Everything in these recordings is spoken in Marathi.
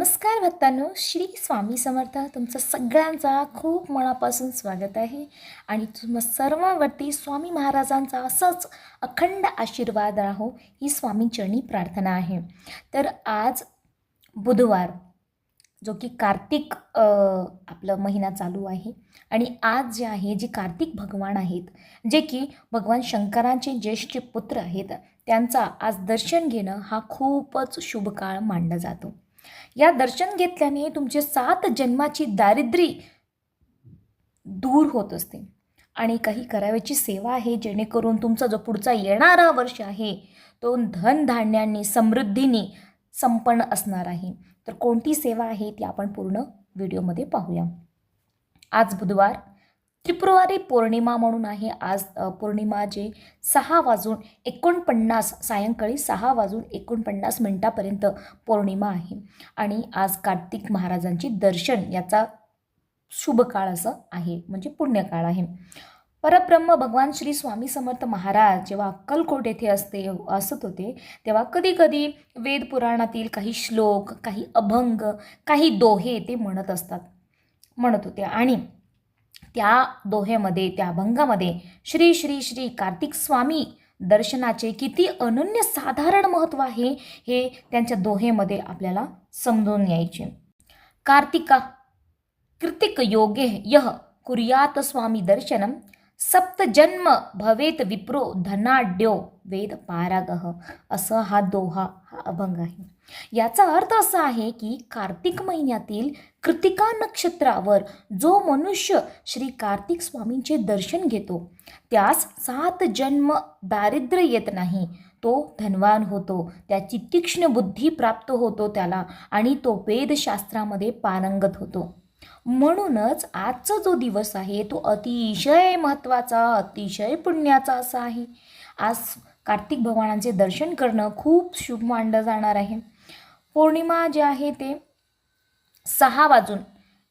नमस्कार भक्तांनो श्री स्वामी समर्थ. तुमचं सगळ्यांचा खूप मनापासून स्वागत आहे. आणि तुम सर्वांवरती स्वामी महाराजांचा असंच अखंड आशीर्वाद राहो ही स्वामींचरणी प्रार्थना आहे. तर आज बुधवार जो की कार्तिक आपलं महिना चालू आहे. आणि आज जे आहे जे कार्तिक भगवान आहेत जे की भगवान शंकरांचे ज्येष्ठ पुत्र आहेत त्यांचा आज दर्शन घेणं हा खूपच शुभ काळ मानला जातो. या दर्शन घेतल्याने तुमचे सात जन्माची दारिद्र्य दूर होत असते. आणि काही कराव्याची सेवा आहे जेणेकरून तुमचा जो पुढचा येणारा वर्ष आहे तो धनधान्यांनी समृद्धीने संपन्न असणार आहे. तर कोणती सेवा आहे ती आपण पूर्ण व्हिडिओमध्ये पाहूया. आज बुधवार त्रिपुरवारी पौर्णिमा म्हणून आहे. आज पौर्णिमा जे सहा वाजून एकोणपन्नास सायंकाळी सहा वाजून एकोणपन्नास मिनटापर्यंत पौर्णिमा आहे. आणि आज कार्तिक महाराजांची दर्शन याचा शुभ काळ असं आहे. म्हणजे पुण्यकाळ आहे. परब्रह्म भगवान श्री स्वामी समर्थ महाराज जेव्हा अक्कलकोट येथे असते असत होते तेव्हा कधीकधी वेदपुराणातील वेद पुराणातील काही श्लोक काही अभंग काही दोहे ते म्हणत असतात. म्हणत होते. आणि त्या दोहेमध्ये त्या अभंगामध्ये श्री श्री श्री कार्तिक स्वामी दर्शनाचे किती अनन्य साधारण महत्त्व आहे हे त्यांच्या दोहेमध्ये आपल्याला समजून यायचे कार्तिका कृतिक योगे यह कुर्यात स्वामी दर्शनम सप्तजन्म भवेत विप्रो धनाढ्यो वेद पारागह. असं हा दोहा हा अभंग आहे. याचा अर्थ असा आहे की कार्तिक महिन्यातील कृतिका नक्षत्रावर जो मनुष्य श्री कार्तिक स्वामींचे दर्शन घेतो त्यास सात जन्म दारिद्र्य येत नाही. तो धनवान होतो त्याची तीक्ष्ण बुद्धी प्राप्त होतो त्याला आणि तो वेदशास्त्रामध्ये पारंगत होतो. म्हणूनच आजचा जो दिवस आहे तो अतिशय महत्त्वाचा अतिशय पुण्याचा असा आहे. आज कार्तिक भगवानांचे दर्शन करणं खूप शुभ मानलं जाणार आहे. पौर्णिमा जे आहे ते सहा वाजून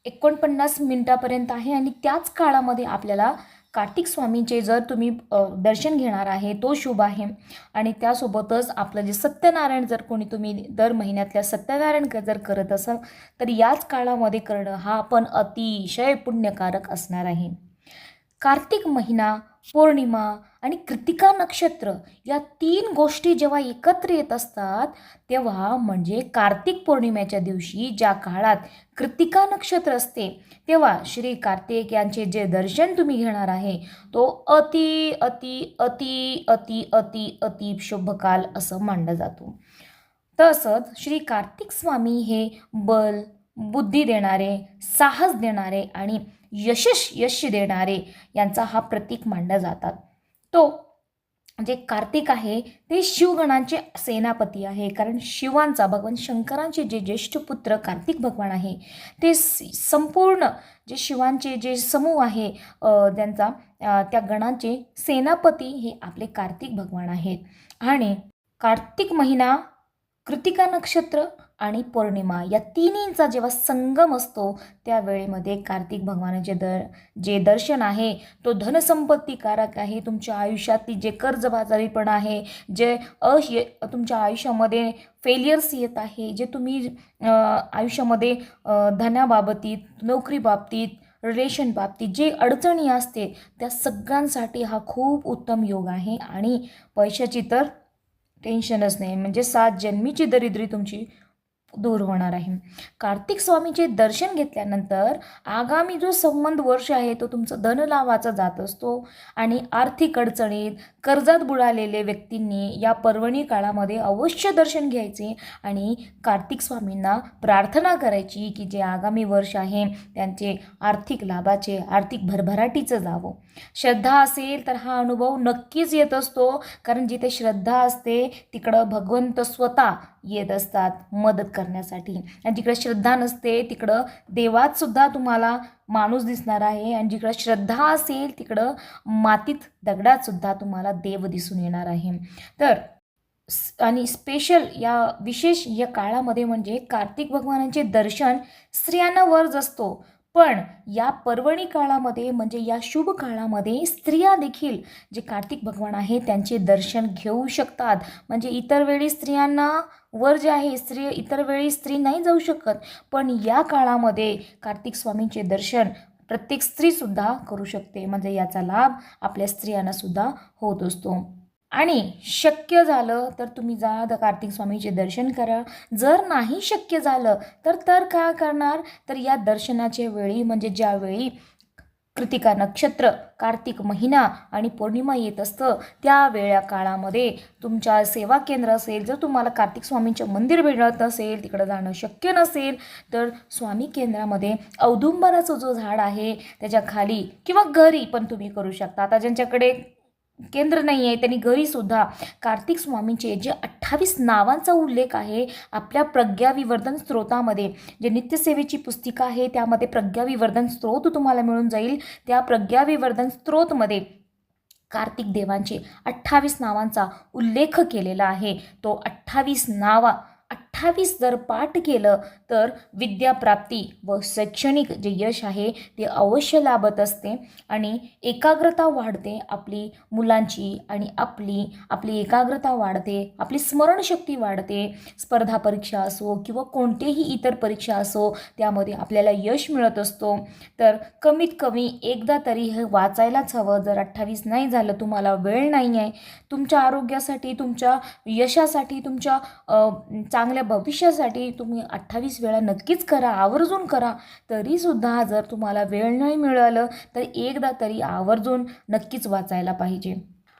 एकोणपन्नास मिनटापर्यंत आहे आणि त्याच काळामध्ये आपल्याला कार्तिक स्वामींचे जर तुम्ही दर्शन घेणार आहे तो शुभ आहे. आणि त्यासोबतच आपलं जे सत्यनारायण जर कोणी तुम्ही दर महिन्यातल्या सत्यनारायण जर करत असाल तर याच काळामध्ये करणं हा पण अतिशय पुण्यकारक असणार आहे. कार्तिक महिना पौर्णिमा आणि कृतिका नक्षत्र या तीन गोष्टी जेव्हा एकत्र येत असतात तेव्हा म्हणजे कार्तिक पौर्णिमेच्या दिवशी ज्या काळात कृतिका नक्षत्र असते तेव्हा श्री कार्तिक यांचे जे दर्शन तुम्ही घेणार आहे तो अति अति अति अति अति अति शुभकाल असं मानलं जातो. तसंच श्री कार्तिक स्वामी हे बल बुद्धी देणारे साहस देणारे आणि यशश यश देणारे यांचा हा प्रतीक मानला जातात. तो जे कार्तिक आहे ते शिवगणांचे सेनापती आहे. कारण शिवांचा भगवान शंकरांचे जे ज्येष्ठ पुत्र कार्तिक भगवान आहे ते स- संपूर्ण जे शिवांचे जे समूह आहे त्यांचा त्या गणांचे सेनापती हे आपले कार्तिक भगवान आहेत. आणि कार्तिक महिना कृतिका नक्षत्र आणि पौर्णिमा या तिन्हींचा जेव्हा संगम असतो त्या वेळेमध्ये कार्तिक भगवानाचे दर जे दर्शन आहे तो धनसंपत्तीकारक आहे. तुमच्या आयुष्यातली जे कर्जबाजारीपण आहे जे अश तुमच्या आयुष्यामध्ये फेलियर्स येत आहे जे तुम्ही आयुष्यामध्ये धनाबाबतीत नोकरीबाबतीत रिलेशन बाबतीत जे अडचणी असते त्या सगळ्यांसाठी हा खूप उत्तम योग आहे. आणि पैशाची तर टेन्शनच नाही. म्हणजे सात जन्मीची दरिद्री तुमची दूर होणार आहे. कार्तिक स्वामीचे दर्शन घेतल्यानंतर आगामी जो संबंध वर्ष आहे तो तुमचं धनलाभाचा जात असतो आणि आर्थिक अडचणीत कर्जात बुडालेले व्यक्तींनी या पर्वणी काळामध्ये अवश्य दर्शन घ्यायचे आणि कार्तिक स्वामींना प्रार्थना करायची की जे आगामी वर्ष आहे त्यांचे आर्थिक लाभाचे आर्थिक भरभराटीचं जावं. श्रद्धा असेल तर हा अनुभव नक्कीच येत असतो कारण जिथे श्रद्धा असते तिकडं भगवंत स्वतः येत असतात मदत करण्यासाठी. आणि जिकडे श्रद्धा नसते तिकडं देवात सुद्धा तुम्हाला माणूस दिसणार आहे. आणि जिकडं श्रद्धा असेल तिकडं मातीत दगडात सुद्धा तुम्हाला देव दिसून येणार आहे. तर आणि स्पेशल या विशेष या काळामध्ये म्हणजे कार्तिक भगवानांचे दर्शन स्त्रियांना वर्ज असतो. पण या पर्वणी काळामध्ये म्हणजे या शुभ काळामध्ये स्त्रिया देखील जे कार्तिक भगवान आहे त्यांचे दर्शन घेऊ शकतात. म्हणजे इतर वेळी स्त्रियांना वर जे आहे स्त्री इतर वेळी स्त्री नाही जाऊ शकत. पण या काळामध्ये कार्तिक स्वामींचे दर्शन प्रत्येक स्त्रीसुद्धा करू शकते. म्हणजे याचा लाभ आपल्या स्त्रियांनासुद्धा होत असतो. आणि शक्य झालं तर तुम्ही जा द कार्तिक स्वामीचे दर्शन करा. जर नाही शक्य झालं तर तर काय करणार? तर या दर्शनाच्या वेळी म्हणजे ज्यावेळी कृतिका नक्षत्र कार्तिक महिना आणि पौर्णिमा येत असतं त्या वेळा काळामध्ये तुमच्या सेवा केंद्र असेल जर तुम्हाला कार्तिक स्वामींचं मंदिर मिळत नसेल तिकडं जाणं शक्य नसेल तर स्वामी केंद्रामध्ये औदुंबराचं जो झाड आहे त्याच्याखाली किंवा घरी पण तुम्ही करू शकता. आता ज्यांच्याकडे केंद्र नाही आहे त्यांनी घरीसुद्धा कार्तिक स्वामींचे जे अठ्ठावीस नावांचा उल्लेख आहे आपल्या प्रज्ञाविवर्धन स्त्रोतामध्ये जे नित्यसेवेची पुस्तिका आहे त्यामध्ये प्रज्ञाविवर्धन स्त्रोत तुम्हाला मिळून जाईल. त्या प्रज्ञाविवर्धन स्त्रोतमध्ये कार्तिक देवांचे अठ्ठावीस नावांचा उल्लेख केलेला आहे. तो अठ्ठावीस नावा अठ्ठावीस जर पाठ केलं तर विद्याप्राप्ती व शैक्षणिक जे यश आहे ते अवश्य लाभत असते आणि एकाग्रता वाढते आपली मुलांची आणि आपली आपली एकाग्रता वाढते आपली स्मरणशक्ती वाढते. स्पर्धा परीक्षा असो किंवा कोणतेही इतर परीक्षा असो त्यामध्ये आपल्याला यश मिळत असतो. तर कमीत कमी एकदा तरी हे वाचायलाच हवं. जर अठ्ठावीस नाही झालं तुम्हाला वेळ नाही आहे तुमच्या आरोग्यासाठी तुमच्या यशासाठी तुमच्या चांगल्या भविष्यासाठी तुम्ही अठ्ठावीस वेळा नक्कीच करा आवर्जून करा तरीसुद्धा जर तुम्हाला वेळ नाही मिळालं तर एकदा तरी आवर्जून नक्कीच वाचायला पाहिजे.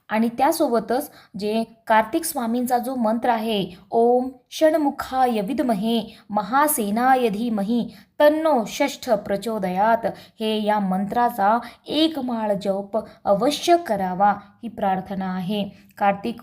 आणि त्यासोबतच जे कार्तिक स्वामींचा जो मंत्र आहे ओम षण्मुखाय विद्महे महासेनाय धीमही तन्नो षष्ठ प्रचोदयात। हे या मंत्राचा एक माळ जप अवश्य करावा ही प्रार्थना आहे. कार्तिक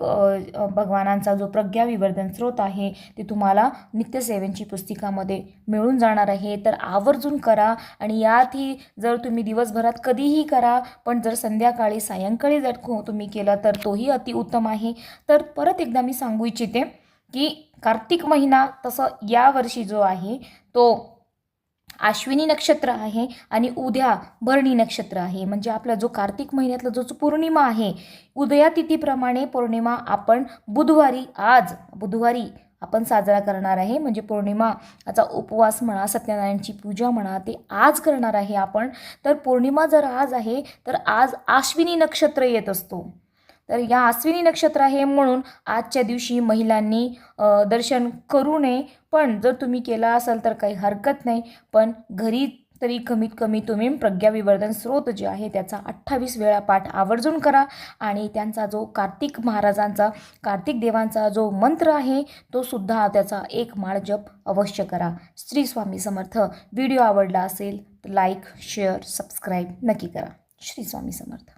भगवानांचा जो प्रज्ञाविवर्धन स्रोत आहे ते तुम्हाला नित्यसेवेंची पुस्तिकामध्ये मिळून जाणार आहे. तर आवर्जून करा आणि यातही जर तुम्ही दिवसभरात कधीही करा पण जर संध्याकाळी सायंकाळी जर तुम्ही केलं तर तोही अतिउत्तम आहे. तर परत एकदा मी सांगू इच्छिते की कार्तिक महिना तसं यावर्षी जो आहे तो आश्विनी नक्षत्र आहे आणि उद्या भरणी नक्षत्र आहे. म्हणजे आपला जो कार्तिक महिन्यातला जो जो पौर्णिमा आहे उदया तिथीप्रमाणे पौर्णिमा आपण बुधवारी आज बुधवारी आपण साजरा करणार आहे. म्हणजे पौर्णिमाचा उपवास म्हणा सत्यनारायणची पूजा म्हणा ते आज करणार आहे आपण. तर पौर्णिमा जर आज आहे तर आज आश्विनी नक्षत्र येत असतो. तर या अश्विनी नक्षत्र आहे म्हणून आजच्या दिवशी महिलांनी दर्शन करू नये. पण जर तुम्ही केला असाल तर काही हरकत नाही. पण घरी तरी कमीत कमी तुम्ही प्रज्ञाविवर्धन स्रोत जे आहे त्याचा अठ्ठावीस वेळा पाठ आवर्जून करा. आणि त्यांचा जो कार्तिक महाराजांचा कार्तिक देवांचा जो मंत्र आहे तो सुद्धा त्याचा एक माळ जप अवश्य करा. श्री स्वामी समर्थ. व्हिडिओ आवडला असेल तर लाईक शेअर सबस्क्राईब नक्की करा. श्री स्वामी समर्थ.